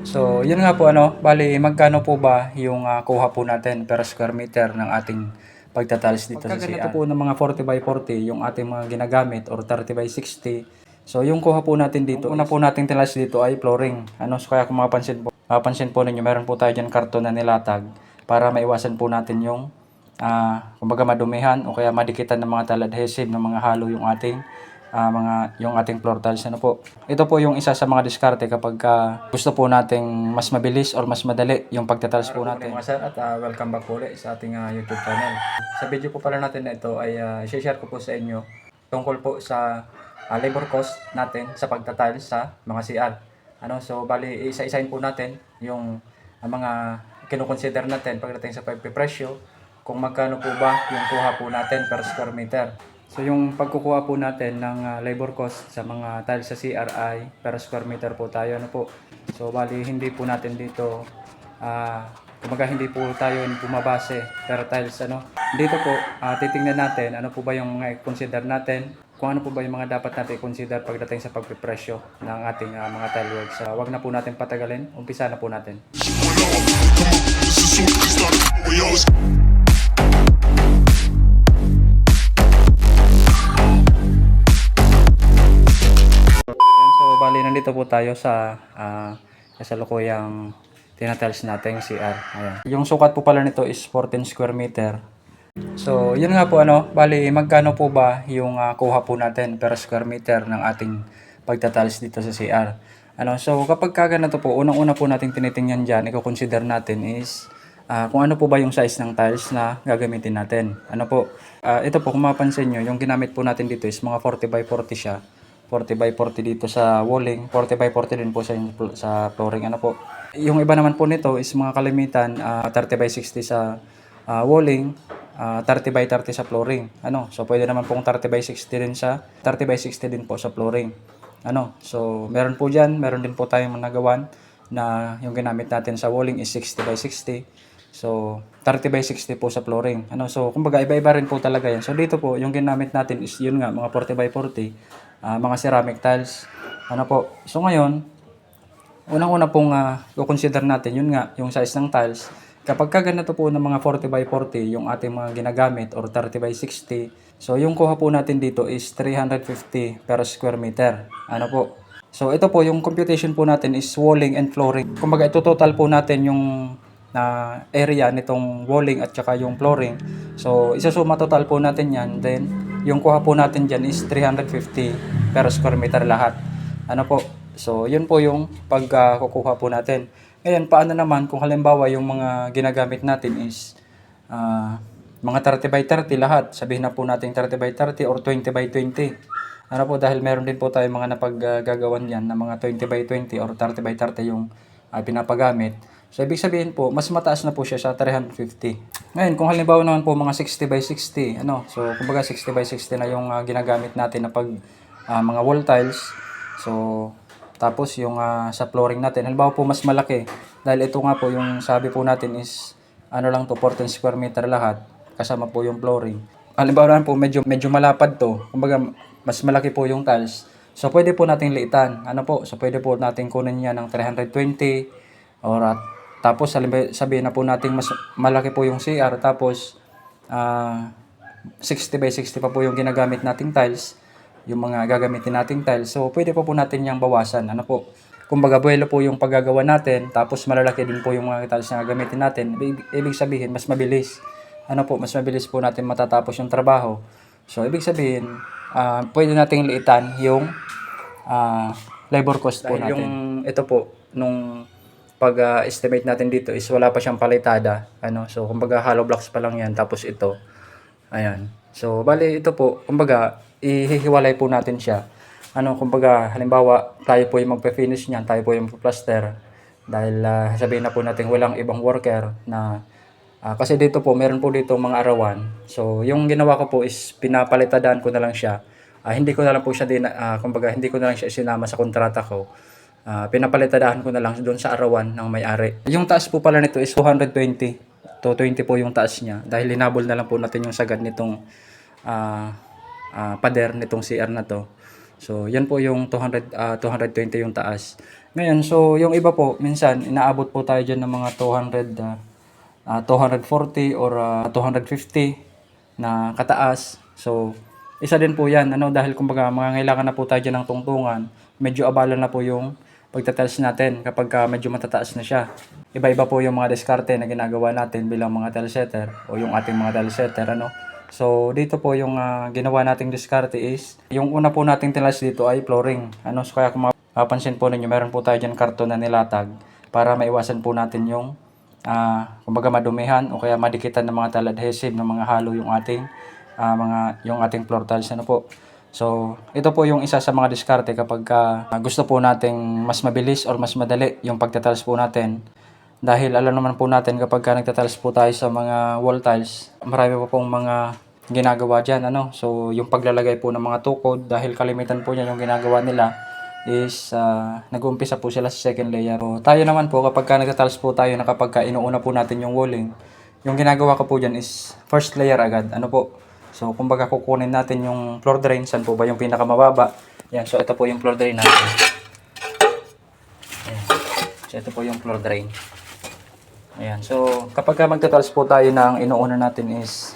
So, yun nga po ano, bali magkano po ba yung ah, kuha po natin per square meter ng ating pagtatiles dito sa CR. po ng mga 40 by 40 yung ating mga ginagamit or 30 by 60. So, yung kuha po natin dito, una po nating tiles dito ay flooring. Ano, so kaya kung mapapansin po, mapapansin po ninyo, meron po tayo dyan karton na nilatag para maiwasan po natin yung ah kumbaga madumihan o kaya madikitan ng mga tile adhesive ng mga halo yung ating ah, mga yung ating floor tiles ano po. Ito po yung isa sa mga diskarte kapag ah, gusto po nating mas mabilis or mas madali yung pagtatiles po natin. Mga sir at ah, welcome back po ulit sa ating ah, YouTube channel. Sa video po pala natin na ito ay uh, share ko po sa inyo tungkol po sa ah, labor cost natin sa pagtatiles sa mga CR. Ano, so bali isa-isahin po natin yung ah, mga kinukonsider natin pagdating sa pagpipresyo kung magkano po ba yung kuha po natin per square meter. So yung pagkukuha po natin ng ah, labor cost sa mga tiles sa CRI per square meter po tayo ano po. So bali hindi po natin dito ah kumbaga hindi po tayo bumabase per tiles ano. Dito po ah, titingnan natin ano po ba yung mga i-consider natin kung ano po ba yung mga dapat natin i-consider pagdating sa pagpipresyo ng ating ah, mga tile works. So, wag na po natin patagalin. Umpisa na po natin. Bali nandito po tayo sa uh, kasalukuyang tinatiles natin CR. Ayan. Yung sukat po pala nito is 14 square meter. So, yun nga po ano, bali magkano po ba yung ah, kuha po natin per square meter ng ating pagtatiles dito sa CR. Ano, so kapag ka ganito po, unang-una po nating tinitingnan diyan, i-consider natin is ah, kung ano po ba yung size ng tiles na gagamitin natin. Ano po? ah, ito po kung mapansin nyo, yung ginamit po natin dito is mga 40 by 40 siya. 40 by 40 dito sa walling, 40 by 40 din po sa, sa flooring. Ano po? Yung iba naman po nito is mga kalimitan, ah, 30 by 60 sa ah, walling, ah, 30 by 30 sa flooring. Ano? So pwede naman pong 30 by 60 din sa 30 by 60 din po sa flooring. Ano? So meron po diyan, meron din po tayong nagawan na yung ginamit natin sa walling is 60 by 60. So 30 by 60 po sa flooring. Ano? So kumbaga iba-iba rin po talaga yan. So dito po yung ginamit natin is yun nga mga 40 by 40, ah, mga ceramic tiles. Ano po? So ngayon, Unang-una pong uh, consider natin, yun nga, yung size ng tiles. Kapag ka ganito po ng mga 40 by 40 yung ating mga ginagamit or 30 by 60, so yung kuha po natin dito is 350 per square meter. Ano po? So ito po, yung computation po natin is walling and flooring. Kumbaga ito total po natin yung na area nitong walling at saka yung flooring. So isasuma total po natin yan. Then yung kuha po natin dyan is 350 per square meter lahat. Ano po? So, yun po yung pagkukuha po natin. Ngayon, paano naman kung halimbawa yung mga ginagamit natin is ah, mga 30 by 30 lahat. Sabihin na po natin 30 by 30 or 20 by 20. Ano po, dahil meron din po tayo mga napaggagawan yan na mga 20 by 20 or 30 by 30 yung ah, pinapagamit. So, ibig sabihin po, mas mataas na po siya sa 350. Ngayon, kung halimbawa naman po mga 60 by 60, ano, so, kumbaga 60 by 60 na yung ah, ginagamit natin na pag ah, mga wall tiles. So, tapos yung ah, sa flooring natin, halimbawa po mas malaki. Dahil ito nga po yung sabi po natin is ano lang to 14 square meter lahat kasama po yung flooring. Halimbawa naman po medyo medyo malapad to. Kumbaga mas malaki po yung tiles. So pwede po nating liitan. Ano po? So pwede po nating kunin niya ng 320 or at tapos sabihin na po nating mas malaki po yung CR tapos ah 60 by 60 pa po yung ginagamit nating tiles yung mga gagamitin nating tiles. So, pwede pa po natin yung bawasan. Ano po? Kumbaga, buwelo po yung paggagawa natin, tapos malalaki din po yung mga tiles na gagamitin natin. Ibig, sabihin, mas mabilis. Ano po, mas mabilis po natin matatapos yung trabaho. So, ibig sabihin, ah, pwede nating liitan yung ah, labor cost po natin. Yung ito po, nung pag-estimate natin dito is wala pa siyang palitada. Ano, so, kumbaga, hollow blocks pa lang yan. Tapos ito, ayan. So, bali, ito po, kumbaga, ihihiwalay po natin siya. Ano, kumbaga, halimbawa, tayo po yung magpe-finish niyan, tayo po yung plaster. Dahil ah, sabihin na po natin walang ibang worker na ah, kasi dito po, meron po dito mga arawan. So, yung ginawa ko po is pinapalitadaan ko na lang siya. Ah, hindi ko na lang po siya din, ah, kumbaga, hindi ko na lang siya sinama sa kontrata ko. Ah, pinapalitadahan ko na lang doon sa arawan ng may-ari. Yung taas po pala nito is 220 to 20 po yung taas niya. Dahil linabol na lang po natin yung sagad nitong ah, ah, pader nitong CR na to. So, yan po yung 200, ah, 220 yung taas. Ngayon, so yung iba po, minsan inaabot po tayo dyan ng mga 200, ah, ah, 240 or ah, 250 na kataas. So, isa din po yan, ano, dahil kumbaga mangangailangan na po tayo dyan ng tungtungan, medyo abala na po yung pagtatals natin kapag ka medyo matataas na siya. Iba-iba po yung mga diskarte na ginagawa natin bilang mga tile setter o yung ating mga tile setter, ano. So, dito po yung ah, ginawa nating diskarte is, yung una po nating tilas dito ay flooring. Ano, so kaya kung mapapansin po ninyo, meron po tayo dyan karton na nilatag para maiwasan po natin yung ah kumbaga madumihan o kaya madikitan ng mga tile adhesive ng mga halo yung ating ah, mga yung ating floor tiles ano po. So, ito po yung isa sa mga diskarte kapag ka, ah, gusto po nating mas mabilis or mas madali yung pagtatiles po natin. Dahil alam naman po natin kapag ka nagtatiles po tayo sa mga wall tiles, marami po pong mga ginagawa dyan. Ano? So, yung paglalagay po ng mga tukod, dahil kalimitan po niya yung ginagawa nila, is uh, nag-uumpisa po sila sa second layer. So, tayo naman po kapag ka nagtatiles po tayo na kapag ka inuuna po natin yung walling, yung ginagawa ko po dyan is first layer agad. Ano po? So, kumbaga kukunin natin yung floor drain. Saan po ba yung pinakamababa? Yan. So, ito po yung floor drain natin. Ayan. So, ito po yung floor drain. Ayan. So, kapag ka magtatiles po tayo ang inuuna natin is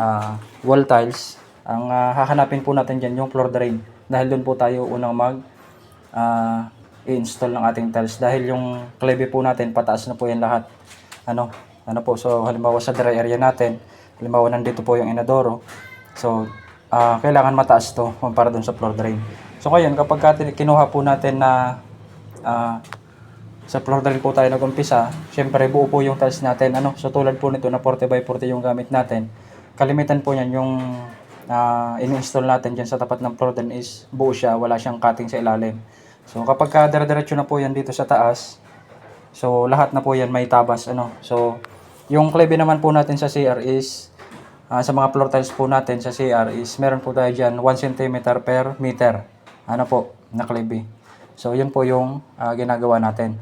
ah, wall tiles, ang ah, hahanapin po natin dyan yung floor drain. Dahil doon po tayo unang mag ah, i-install ng ating tiles. Dahil yung klebe po natin, pataas na po yan lahat. Ano? Ano po? So, halimbawa sa dry area natin, halimbawa nandito po yung inodoro. So, ah, kailangan mataas to para doon sa floor drain. So, ngayon, kapag kinuha po natin na ah, sa floor drain po tayo nag-umpisa, syempre buo po yung tiles natin. Ano? So tulad po nito na 40 by 40 yung gamit natin. Kalimitan po niyan yung ah, in-install natin dyan sa tapat ng floor drain is buo siya, wala siyang cutting sa ilalim. So kapag ka dire-diretso na po yan dito sa taas, so lahat na po yan may tabas. Ano? So yung klebe naman po natin sa CR is ah, sa mga floor tiles po natin sa CR is meron po tayo dyan 1 cm per meter. Ano po, na klebe. So yun po yung ah, ginagawa natin.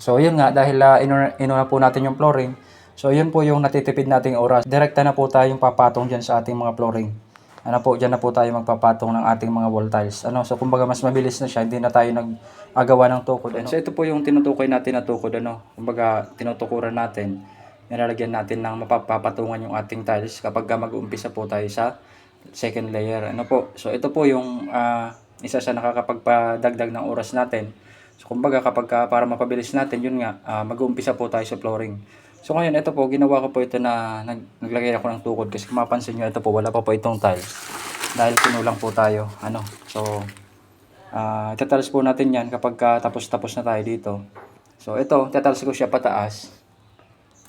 So yun nga, dahil uh, inuna, inuna po natin yung flooring, so yun po yung natitipid nating oras. Direkta na po tayong papatong dyan sa ating mga flooring. Ano po, dyan na po tayo magpapatong ng ating mga wall tiles. Ano, so kumbaga mas mabilis na siya, hindi na tayo nag-agawa ng tukod. Ano? So ito po yung tinutukoy natin na tukod. Ano, kumbaga tinutukuran natin. Nilalagyan natin ng mapapatungan yung ating tiles kapag ka mag-uumpisa po tayo sa second layer. Ano po, so ito po yung ah, isa sa nakakapagpadagdag ng oras natin. So kumbaga kapag ka, para mapabilis natin, yun nga, ah, mag-uumpisa po tayo sa flooring. So ngayon, ito po, ginawa ko po ito na nag, naglagay ako ng tukod kasi kung mapansin nyo, ito po, wala pa po itong tiles. Dahil kinulang po tayo. Ano, so, ah tatalas po natin yan kapag ka tapos-tapos na tayo dito. So ito, tatalas ko siya pataas.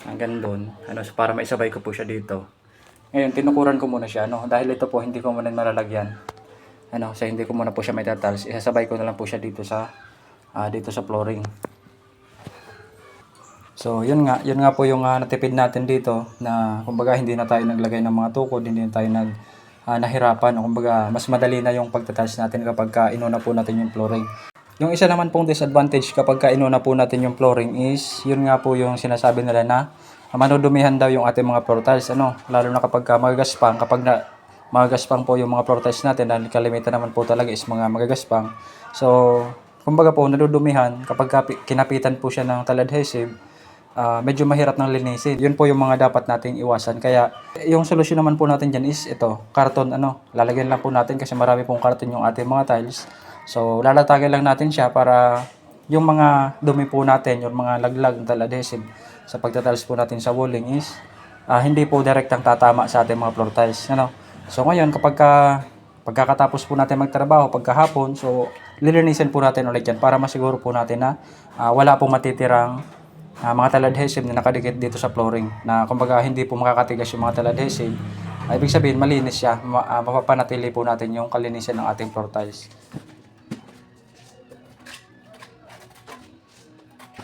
Hanggang doon. Ano, so para maisabay ko po siya dito. Ngayon, tinukuran ko muna siya, no? Dahil ito po, hindi ko muna malalagyan. Ano, so hindi ko muna po siya may tatals. Isasabay ko na lang po siya dito sa ah, dito sa flooring. So, yun nga, yun nga po yung ah, natipid natin dito na kumbaga hindi na tayo naglagay ng mga tukod, hindi na tayo nag ah, nahirapan kumbaga mas madali na yung pagtatiles natin kapag ka inuna po natin yung flooring. Yung isa naman pong disadvantage kapag ka inuna po natin yung flooring is yun nga po yung sinasabi nila na manudumihan daw yung ating mga floor tiles ano lalo na kapag ka magagaspang kapag na magagaspang po yung mga floor tiles natin dahil kalimitan naman po talaga is mga magagaspang. So, kumbaga po nadudumihan kapag ka pi- kinapitan po siya ng tile adhesive ah, medyo mahirap ng linisin. Yun po yung mga dapat nating iwasan. Kaya yung solusyon naman po natin dyan is ito, karton ano. Lalagyan lang po natin kasi marami pong karton yung ating mga tiles. So lalatagan lang natin siya para yung mga dumi po natin, yung mga laglag ng adhesive sa pagtatiles po natin sa walling is ah, hindi po direktang tatama sa ating mga floor tiles. Ano? So ngayon kapag ka, pagkakatapos po natin magtrabaho, pagkahapon, so lilinisin po natin ulit yan para masiguro po natin na ah, wala pong matitirang Ah, mga tile adhesive na nakadikit dito sa flooring na kumbaga hindi po makakatigas yung mga tile adhesive ah, ibig sabihin malinis siya ma- ah, mapapanatili po natin yung kalinisan ng ating floor tiles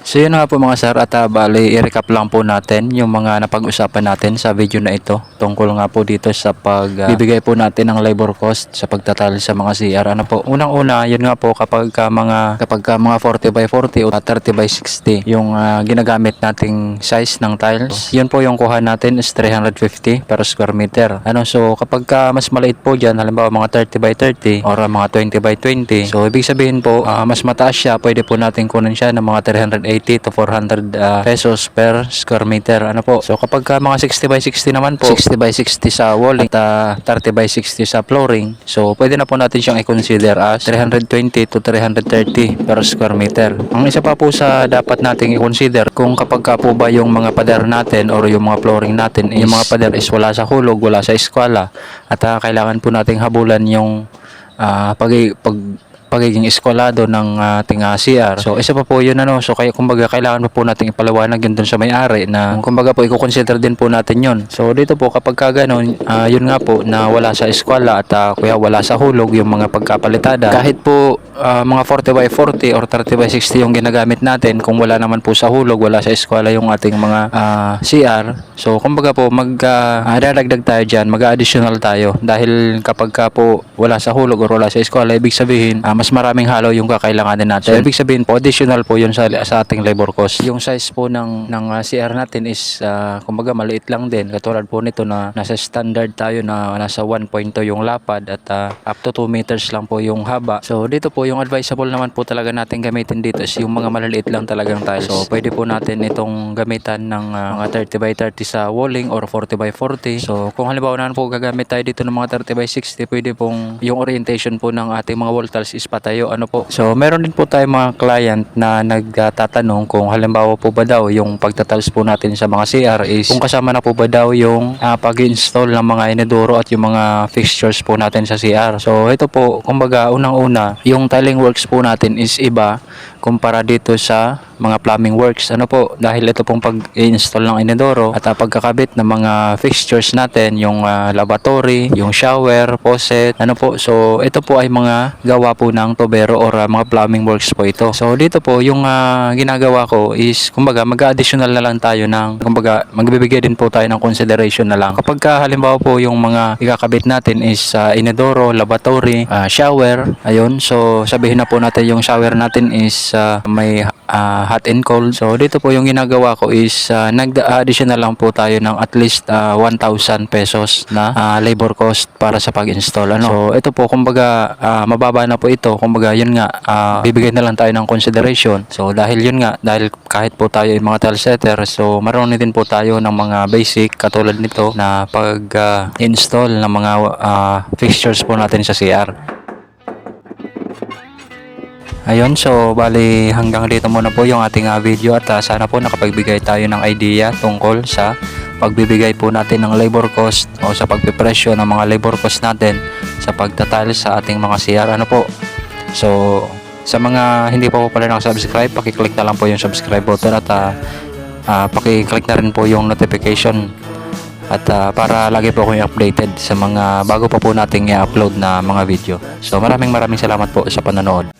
So yun nga po mga sir at uh, bali i-recap lang po natin yung mga napag-usapan natin sa video na ito tungkol nga po dito sa pag uh, bibigay po natin ng labor cost sa pagtatal sa mga CR. Ano po? Unang-una, yun nga po kapag ka mga kapag ka mga 40 by 40 o 30 by 60 yung uh, ginagamit nating size ng tiles. Yun po yung kuha natin is 350 per square meter. Ano so kapag ka mas maliit po diyan halimbawa mga 30 by 30 or uh, mga 20 by 20. So ibig sabihin po uh, mas mataas siya, pwede po natin kunin siya ng mga 380 to 400 uh, pesos per square meter. Ano po? So kapag ka mga 60 by 60 naman po, 60 by 60 sa walling at uh, 30 by 60 sa flooring. So pwede na po natin siyang i-consider as 320 to 330 per square meter. Ang isa pa po sa dapat nating i-consider kung kapag ka po ba yung mga pader natin or yung mga flooring natin, yung mga pader is wala sa hulog, wala sa eskwela at uh, kailangan po nating habulan yung ah, pag, pag pagiging eskwalado ng ating ah, CR. So isa pa po yun ano. So kaya kumbaga kailangan pa po nating ipaliwanag yun dun sa may-ari na kumbaga po i-consider din po natin yun. So dito po kapag ka ganun, ah, yun nga po na wala sa eskwela at ah, kuya wala sa hulog yung mga pagkapalitada. Kahit po ah, mga 40 by 40 or 30 by 60 yung ginagamit natin kung wala naman po sa hulog, wala sa eskwela yung ating mga ah, CR. So kumbaga po mag dadagdag tayo dyan, mag-additional tayo dahil kapag ka po wala sa hulog or wala sa eskwela, ibig sabihin ah, mas maraming halo yung kakailanganin natin. So, ibig sabihin po, additional po yun sa, sa ating labor cost. Yung size po ng, ng ah, CR natin is, ah, kumbaga, maliit lang din. Katulad po nito na nasa standard tayo na nasa 1.2 yung lapad at ah, up to 2 meters lang po yung haba. So, dito po yung advisable naman po talaga natin gamitin dito is yung mga maliliit lang talagang tiles. So, pwede po natin itong gamitan ng ah, mga 30 by 30 sa walling or 40 by 40. So, kung halimbawa naman po gagamit tayo dito ng mga 30 by 60, pwede pong yung orientation po ng ating mga wall tiles is patayo. Ano po? So, meron din po tayo mga client na nagtatanong kung halimbawa po ba daw yung pagtatiles po natin sa mga CR is kung kasama na po ba daw yung ah, pag-install ng mga inodoro at yung mga fixtures po natin sa CR. So, ito po, kumbaga, unang-una, yung tiling works po natin is iba kumpara dito sa mga plumbing works. Ano po, dahil ito pong pag-install ng inodoro at uh, pagkakabit ng mga fixtures natin, yung ah, lavatory, yung shower, faucet, ano po. So, ito po ay mga gawa po ng tubero or ah, mga plumbing works po ito. So, dito po, yung ah, ginagawa ko is, kumbaga, mag-additional na lang tayo ng, kumbaga, magbibigay din po tayo ng consideration na lang. Kapag ka, halimbawa po, yung mga ikakabit natin is ah, inodoro, lavatory, ah, shower, ayun. So, sabihin na po natin yung shower natin is ah, may ah, hot and cold. So dito po yung ginagawa ko is ah, nag-additional lang po tayo ng at least ah, 1,000 pesos na ah, labor cost para sa pag-install. Ano? So ito po kumbaga ah, mababa na po ito. Kumbaga yun nga ah, bibigyan na lang tayo ng consideration. So dahil yun nga dahil kahit po tayo ay mga tile setter so marunong din po tayo ng mga basic katulad nito na pag-install ng mga ah, fixtures po natin sa CR. Ayun, so bali hanggang dito muna po yung ating ah, video at ah, sana po nakapagbigay tayo ng idea tungkol sa pagbibigay po natin ng labor cost o sa pagpipresyo ng mga labor cost natin sa pagtatile sa ating mga CR. Ano po? So, sa mga hindi pa po pala nakasubscribe, pakiclick na lang po yung subscribe button at ah, ah, pakiclick na rin po yung notification at ah, para lagi po kayong updated sa mga bago pa po nating i-upload na mga video. So maraming maraming salamat po sa panonood.